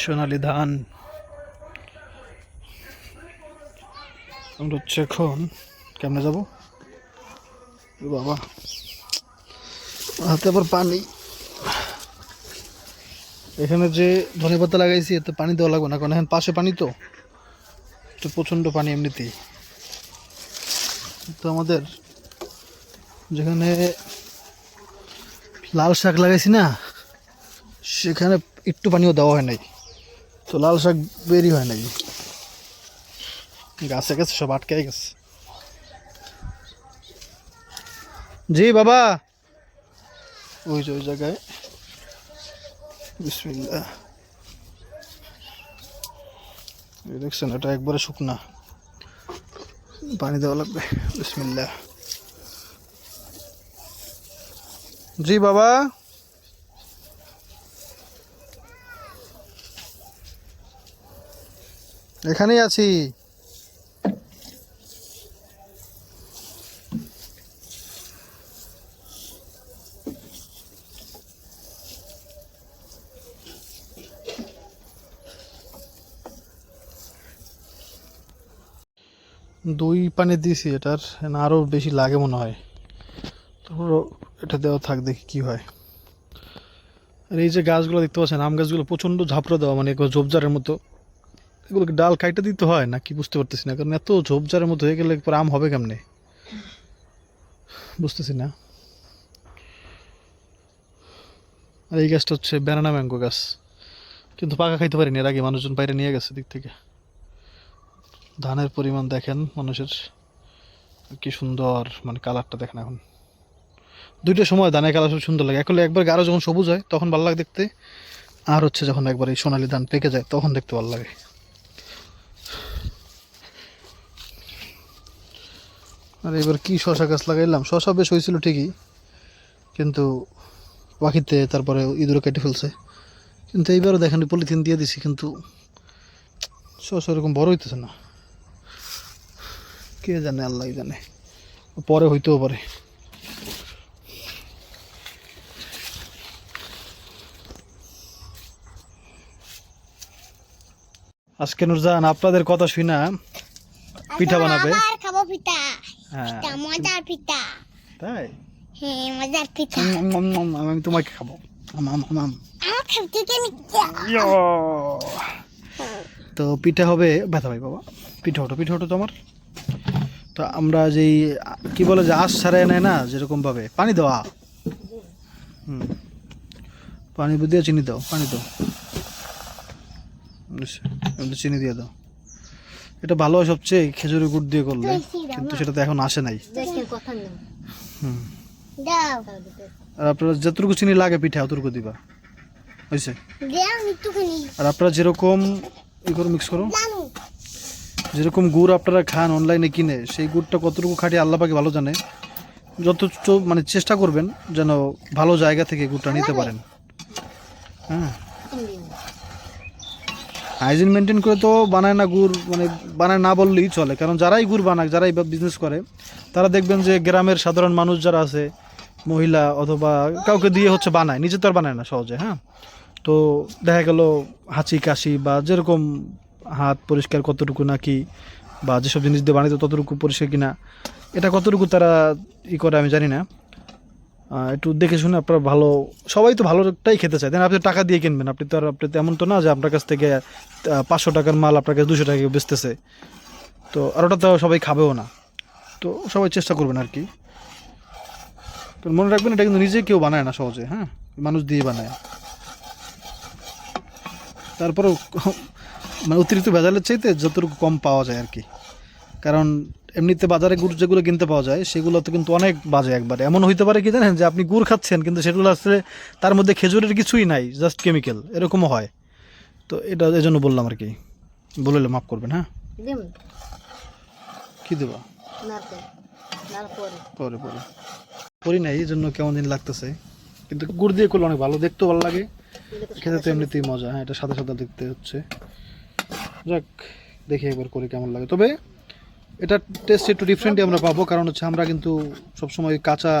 সোনালি ধান। আমরা হচ্ছে এখন কেমনে যাব? বাবা। হাতে আবার পানি। এখানে যে ধনে পাতা লাগাইছি, এতে পানি দেওয়া লাগবে না, কারণ এখন পাশে পানি তো। তো প্রচণ্ড পানি এমনিতেই। তো আমাদের যেখানে লাল শাক লাগাইছি না, সেখানে একটু পানিও দেওয়া হয় নাই। তো লাল শাক বেরই হয় নাই। গাছে গেছে সব আটকে গেছে। জি বাবা। ওই যে ওই জায়গায়। বিসমিল্লাহ। এই দেখছেন এটা একবারে শুকনা। পানি দেওয়া লাগবে। বিসমিল্লাহ। জি বাবা। এখানেই আছি। দুই পানি দিয়েছি এটার আরও বেশি লাগে মনে হয়। তারপর এটা দেওয়া থাক, দেখি কি হয়। আর এই যে গাছগুলো দেখতে পাচ্ছেন, আম গাছগুলো প্রচণ্ড ঝাপড়া দেওয়া মানে ঝোপঝাড়ের মতো। এগুলোকে ডাল কাইটে দিতে হয় না কি বুঝতে পারতেছি না, কারণ এত ঝোপঝাড়ের মতো হয়ে গেলে পর আম হবে কেমনে? বুঝতেছি না। আর এই গাছটা হচ্ছে ব্যানানা ম্যাঙ্গো গাছ। কিন্তু পাকা খাইতে পারিনি, এর আগে মানুষজন বাইরে নিয়ে গেছে দিক থেকে। ধানের পরিমাণ দেখেন মানুষের, কি সুন্দর মানে কালারটা দেখেন এখন। দুইটার সময় ধানের কালার সব সুন্দর লাগে। এখন একবার গাঢ় যখন সবুজ হয়, তখন ভালো লাগে দেখতে। আর হচ্ছে যখন একবার এই সোনালি ধান পেকে যায়, তখন দেখতে ভালো লাগে। আর এবার কি শশা গাছ লাগাইলাম? শশা বেশ হয়েছিল ঠিকই, কিন্তু পাখিতে তারপরে ইঁদুরে কেটে ফেলছে। কিন্তু এইবারও দেখেন পলিথিন দিয়ে দিছি, কিন্তু শশা এরকম বড় হইতেছে না। কে জানে আল্লাহ জানে। পরে হইতেও পারে। আজকে নুরজান আপনাদের কথা শুনা পিঠা বানাবে আবার খাব পিঠা হ্যাঁ পিঠা মজার পিঠা। তাই? হ্যাঁ মজার পিঠা। আমি তোমাকে খাব। তো পিঠা হবে ব্যথা ভাই বাবা। পিঠা ওঠো পিঠা ওঠো তো আমার তো আমরা যেই কি বলে যে আঁশ ছাড়াই নেয় না যেরকম ভাবে পানি দেওয়া হুম। পানি দিয়ে চিনি দাও পানি দাও। চিনি দিয়ে দাও। এটা ভালো হয় সবচেয়ে খেজুরের গুড় দিয়ে করলে কিন্তু সেটা তো এখন আসে নাই। হুম। আর আপনারা যতটুকু চিনি লাগে পিঠে অতটুকু দিবা। হয়েছে আর আপনারা যেরকম ই করে মিক্স করো। যেরকম গুড় আপনারা খান অনলাইনে কিনে সেই গুড়টা কতটুকু খাটি আল্লাহ পাকে ভালো জানে। যত মানে চেষ্টা করবেন যেন ভালো জায়গা থেকে গুড়টা নিতে পারেন। হ্যাঁ। হাইজিন মেনটেন করে তো বানায় না গুড় মানে বানায় না বললেই চলে। কারণ যারাই গুড় বানায় যারাই বিজনেস করে, তারা দেখবেন যে গ্রামের সাধারণ মানুষ যারা আছে, মহিলা অথবা কাউকে দিয়ে হচ্ছে বানায়, নিজে তো আর বানায় না সহজে হ্যাঁ? তো দেখা গেল হাঁচি, কাশি বা যেরকম হাত পরিষ্কার কতটুকু নাকি বা যেসব জিনিস দিয়ে বানাইতো ততটুকু পরিষ্কার কিনা, এটা কতটুকু তারা ই করে আমি জানি না। একটু দেখে শুনে আপনারা ভালো, সবাই তো ভালোটাই খেতে চায়। তাই না? আপনি টাকা দিয়ে কিনবেন। আপনি তো আর, আপনি তো এমন তো না যে আপনার কাছ থেকে পাঁচশো টাকার মাল আপনার কাছে, দুশো টাকা বেচতেছে। তো আর ওটা তো সবাই খাবেও না। তো সবাই চেষ্টা করবেন আর কি। তো মনে রাখবেন, এটা কিন্তু নিজে কেউ বানায় না সহজে হ্যাঁ? মানুষ দিয়ে বানায়। তারপরেও মানে অতিরিক্ত ভেজালের চাইতে যতটুকু কম পাওয়া যায় আর কি। কারণ এমনিতে বাজারে গুড় যেগুলো কিনতে পাওয়া যায় সেগুলো তো কিন্তু অনেক বাজে একবারে। এমন হইতে পারে কি জানেন যে আপনি গুড় খাচ্ছেন কিন্তু সেগুলো আসলে তার মধ্যে খেজুরের কিছুই নাই জাস্ট কেমিক্যাল এরকমও হয়। তো এটা এই জন্য বললাম আর কি। বললে মাফ করবেন হ্যাঁ? কি দেবা? পরে পরে। করি নাই এই জন্য কেমন দিন লাগতেছে। কিন্তু গুড় দিয়ে করলে অনেক ভালো দেখতেও ভালো লাগে। খেতে তো এমনিতেই মজা হ্যাঁ এটা সাদা সাদা দেখতে হচ্ছে। যাক দেখি একবার করে কেমন লাগে। তবে এটা টেস্ট একটু ডিফারেন্টই আমরা পাবো, কারণ হচ্ছে আমরা কিন্তু সবসময় কাঁচা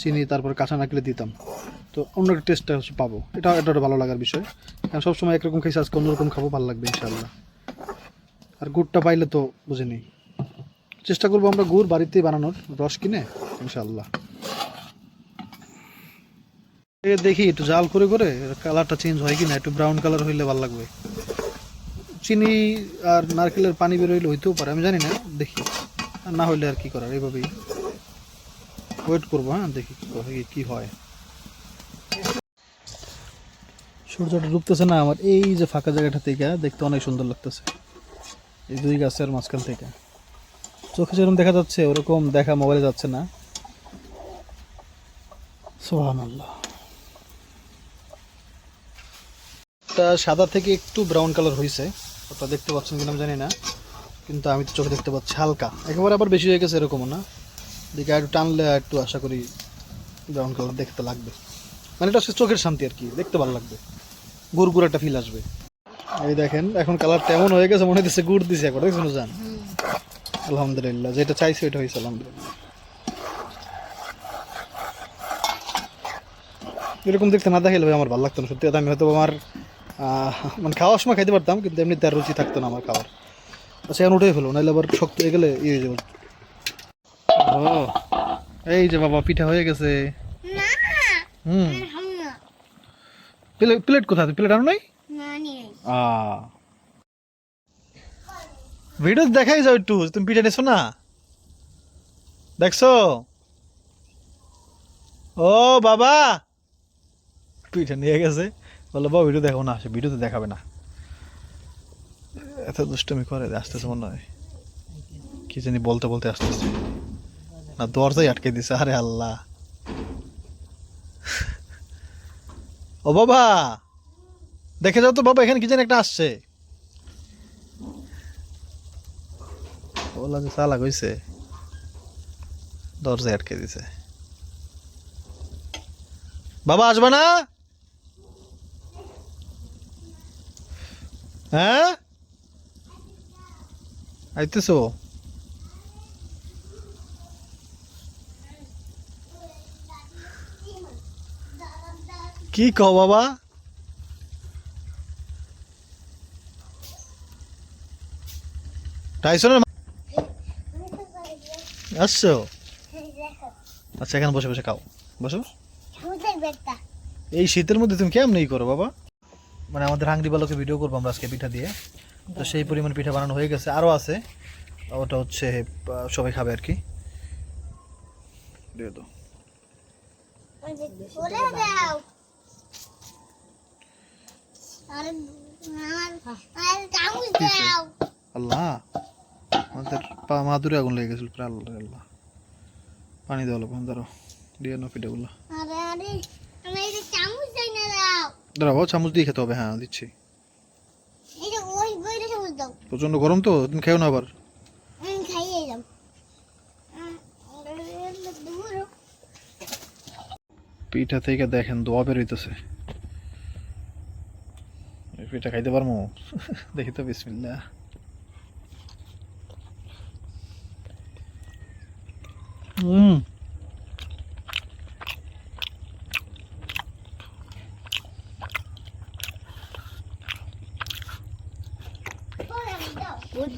চিনি, তারপর কাঁচা নাকলে দিতাম। তো অন্য একটা টেস্টটা হচ্ছে পাবো। এটা এটা একটা ভালো লাগার বিষয়। কারণ সবসময় একরকম খাইছি আজকে অন্যরকম খাব, ভালো লাগবে ইনশাল্লাহ আর গুড়টা পাইলে তো বুঝিনি চেষ্টা করব আমরা গুড় বাড়িতেই বানানোর, রস কিনে ইনশাল্লাহ দেখি, একটু জাল করে করে কালারটা চেঞ্জ হয় কি না একটু ব্রাউন কালার হইলে ভালো লাগবে। চিনি আর নারকেলের পানি বের হইলে হইতেও পারে, আমি জানি না, দেখি। আর না হইলে আর কি করার, এইভাবেই। ওয়েট করব হ্যাঁ দেখি কি হয় সূর্যটা ডুবতেছে না আমার, এই যে ফাঁকা জায়গাটা থেকে, দেখতে অনেক সুন্দর লাগতেছে। এই দুই গাছের মাঝখান থেকে। চোখে যেরকম দেখা যাচ্ছে, ওরকম দেখা মোবাইলে যাচ্ছে না। সোহান সাদা থেকে একটু ব্রাউন কালার হয়েছে ওটা দেখতে পাচ্ছেন কিনা জানি না, কিন্তু আমি তো চোখে দেখতে পাচ্ছি হালকা। একেবারে আবার বেশি হয়ে গেছে এরকমও না। দিকে একটু টানলে একটু আশা করি ব্রাউন কালার দেখতে লাগবে। মানে এটা হচ্ছে চোখের শান্তি আর কি, দেখতে ভালো লাগবে। গুড় গুড় একটা ফিল আসবে। এই দেখেন, এখন কালার তেমন হয়ে গেছে, মনে হচ্ছে গুড় দিছে একবার, দেখছেন জান আলহামদুলিল্লাহ, যেটা চাইছি ওইটা হয়েছে আলহামদুলিল্লাহ। এরকম দেখতে না দেখাইলে আমার ভালো লাগতো না, সত্যি কথা। আমি হয়তো আমার মানে খাওয়ার সময় খাইতে পারতাম কিন্তু এমনি তার রুচি থাকতো না আমার খাওয়ার আচ্ছা এখন উঠে ফেলো নাহলে আবার শক্ত হয়ে গেলে ইয়ে হয়ে যাবে। ও এই যে বাবা পিঠা হয়ে গেছে। হুম। প্লেট কোথায় প্লেট আনো নাই? ভিডিও দেখাই যাও একটু তুমি পিঠা নিছো না? দেখছ? ও বাবা! পিঠা নিয়ে গেছে। বলো বাবা ভিডিও দেখাবো না, সে ভিডিওতে দেখাবে না। এত দুষ্টমি করে, আসতেছে মনে হয়। কি জানি বলতে বলতে আসতেছে। না, দরজাই আটকে দিছে, আরে আল্লাহ। ও বাবা, দেখে যাও তো বাবা, এখানে কি জানি একটা আসছে। ওলা যে চালাক হইছে। দরজায় আটকে দিছে। বাবা, আসবে না? হ্যাঁ? আইতেছো? কি কও বাবা? টাইসনের আসছো? আচ্ছা এখানে বসে বসে খাও। বসো। এই শীতের মধ্যে তুমি কেমন করো বাবা? মানে আমাদের হাঙ্গরি বালকে ভিডিও করব আমরা আজকে পিঠা দিয়ে। তো সেই পরিমাণ পিঠা বানানো হয়ে গেছে। আরও আছে। ওটা হচ্ছে সবাই খাবে আর কি। দিয়ে দাও। আল্লাহ। আমাদের পা মাদুরে আগুন লেগে গেছিল প্রায় আল্লাহ আল্লাহ। পানি দেওয়া লাগবে ধরো দিয়ে নাও পিঠাগুলো আরে আরে আমি এই যে চামচ দেই না দাও দাঁড়াও চামচ দিয়ে খেতে হবে হ্যাঁ দিচ্ছি। প্রচণ্ড গরম তো তুমি খেও না আবার। পিঠা থেকে দেখেন দোয়া বের হইতেছে। পিঠা খাইতে পারব দেখি তো বিসমিল্লা হুম হুম চামচ কই ওই বড়টা এই বড়টা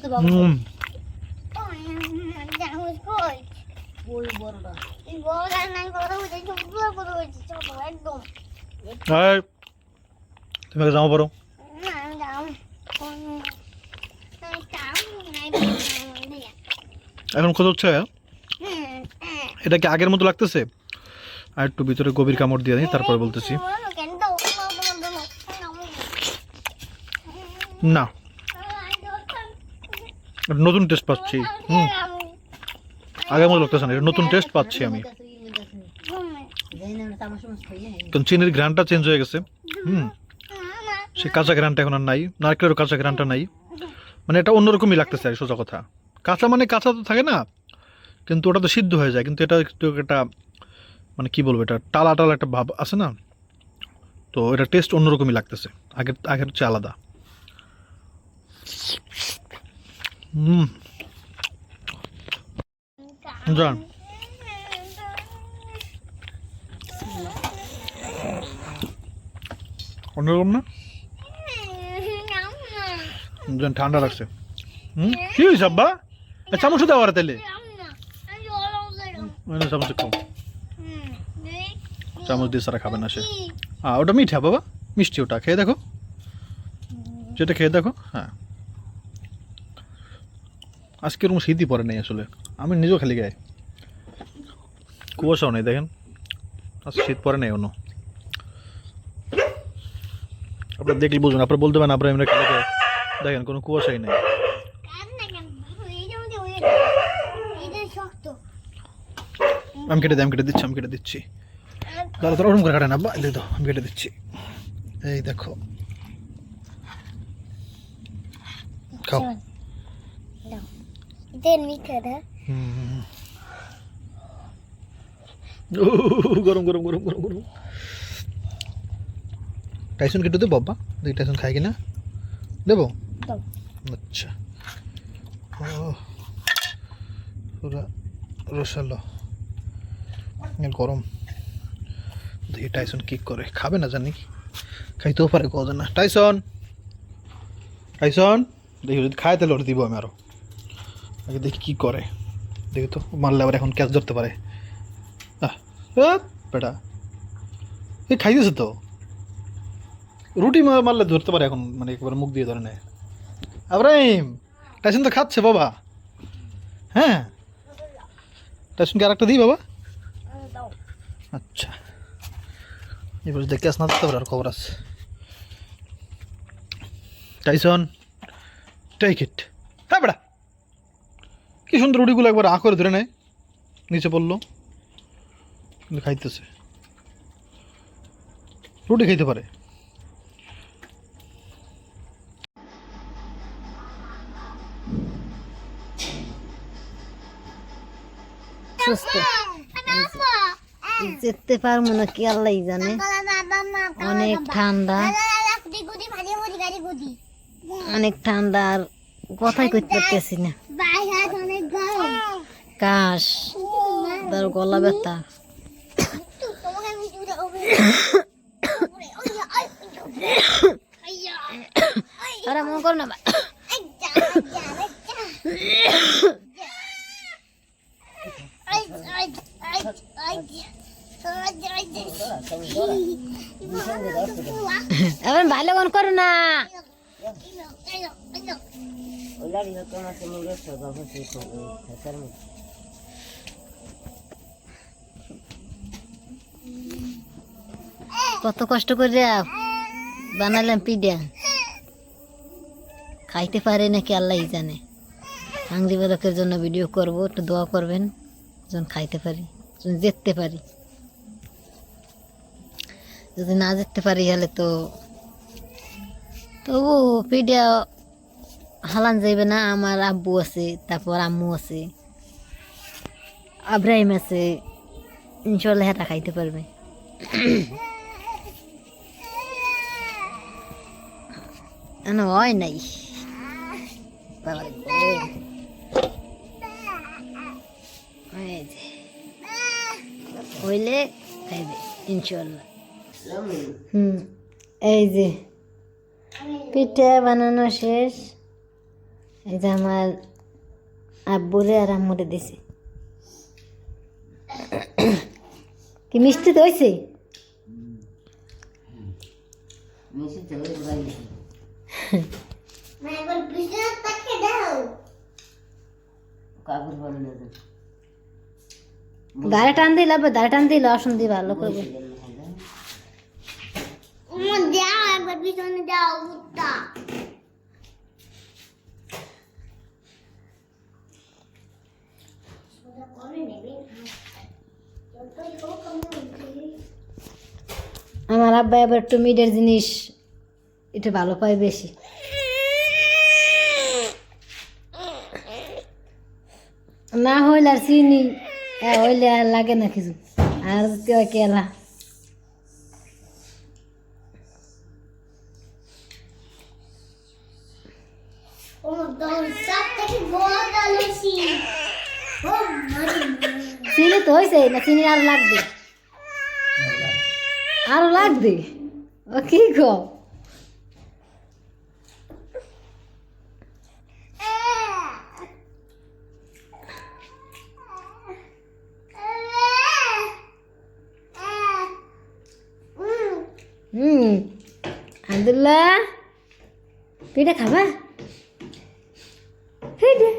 নাই বড় হচ্ছে ছোট বড় হচ্ছে ছোট একদম এই, তুমি আগে জামা পরো। না দাও চামচ নাই এখন কত হচ্ছে? এটা কি আগের মতো লাগতেছে? আর একটু ভিতরে গভীর কামড় দিয়ে দিই তারপর বলতেছি। না। নতুন টেস্ট পাচ্ছি। হুম। আগের মতো লাগতেছে না এটা নতুন টেস্ট পাচ্ছি আমি। কারণ চিনির ঘ্রানটা চেঞ্জ হয়ে গেছে। হুম। সে কাঁচা ঘ্রানটা এখন আর নাই নারকেলের কাঁচা ঘ্রানটা নাই। মানে এটা অন্যরকমই লাগতেছে আর সোজা কথা। কাঁচা মানে কাঁচা তো থাকে না, কিন্তু ওটা তো সিদ্ধ হয়ে যায়, কিন্তু এটা একটু একটা মানে কি বলব এটা টালা টালা একটা ভাব আছে না? তো এটা টেস্ট অন্যরকমই লাগতেছে, আগের আগের হচ্ছে আলাদা। হুম। যান অন্যরকম না? ঠান্ডা লাগছে। হুম? কি হয়েছে আব্বা? চামচ দাও আর না, চামচ খাও চামচ দিয়ে সারা খাবে না সে। হ্যাঁ ওটা মিঠা বাবা। মিষ্টি ওটা খেয়ে দেখো। যেটা খেয়ে দেখো হ্যাঁ। আজকে এরকম শীতই পড়ে নেই আসলে। আমি নিজেও খালি গায়ে কুয়াশাও নেই, দেখেন। আজকে শীত পড়ে নেই অন্য আপনার দেখলে বুঝবেন আপনার বলতে পারেন, আপনার এমনি খেলে খায়। দেখেন, কোনো কুয়াশাই নেই। আমি কেটে দিই, আমি কেটে দিচ্ছি, আমি কেটে দিচ্ছি। দাদা, তোর ওরকম করে কাটে না বা তো আমি কেটে দিচ্ছি। এই দেখো। খাও। দেন মিঠা দা হুম। উহ, গরম গরম গরম গরম গরম। টাইসন কেটে দেবো বাবা? দেখি টাইসন খায় কিনা। দেবো? আচ্ছা। পুরা রসালো। গরম। দেখি টাইসন কি করে। খাবে না জানি। খাইতেও পারে কত না। টাইসন টাইসন দেখি যদি খায় তাহলে ওটা দিব আমি আরও। আগে দেখি কি করে। দেখি তো, মারলে আবার এখন ক্যাচ ধরতে পারে। বেটা। এ, খাইতেছে তো। রুটি মারলে ধরতে পারে এখন মানে একবার মুখ দিয়ে ধরে নেয়। আব্রাহিম, টাইসন তো খাচ্ছে বাবা। হ্যাঁ? টাইসনকে আর একটা দিই বাবা। আচ্ছা। এবার যদি ক্যাচ না ধরতে পারে, আর খবর আছে। টাইসন টেক ইট হ্যাঁ বেটা। কি সুন্দর রুটিগুলো একবার আঁ করে ধরে নেয় নিচে পড়ল। খাইতেছে। রুটি খাইতে পারে। যেতে পারব না, কি আল্লাহ জানে। অনেক ঠান্ডা। অনেক ঠান্ডা আর কথাই করতে পারতেছি না। কাশ তার গলা ব্যথা। আরে মন করো না এবার ভালো মন করো না। কত কষ্ট করে বানালাম পিঠা। খাইতে পারে নাকি আল্লাহ জানে। আংরি বালকের জন্য ভিডিও করব, একটু দোয়া করবেন, যেন খাইতে পারি, যেন যেতে পারি। যদি না যেতে পারি হলে তো তবু পিডিয়া হালান যাইবে না। আমার আব্বু আছে, তারপর আম্মু আছে, আব্রাহিম আছে, ইনশাল্লাহ হেটা খাইতে পারবে। হয় নাই। হইলে খাইবে ইনশাল্লাহ হুম এই যে পিঠা বানানো শেষ এই যে আমার আব্বুরে আর আম্মুরে দিছে কি মিষ্টি তো হয়েছে দাঁড়ে টান দিলে আবার দাঁড়ে টান দিলে অসুন দি ভালো করবে। যাও একবার পিছনে যাও কুত্তা আমার আব্বা এবার একটু মিডের জিনিস এটা ভালো পায় বেশি। না হইলে আর চিনি। হইলে আর লাগে না কিছু। আর কেলা চিনি তো হয়েছে না চিনি আরও লাগবে। আরও লাগবে? ও ও কি আবদুল্লাহ পিঠা খাবা? হ্যাঁ, পিঠা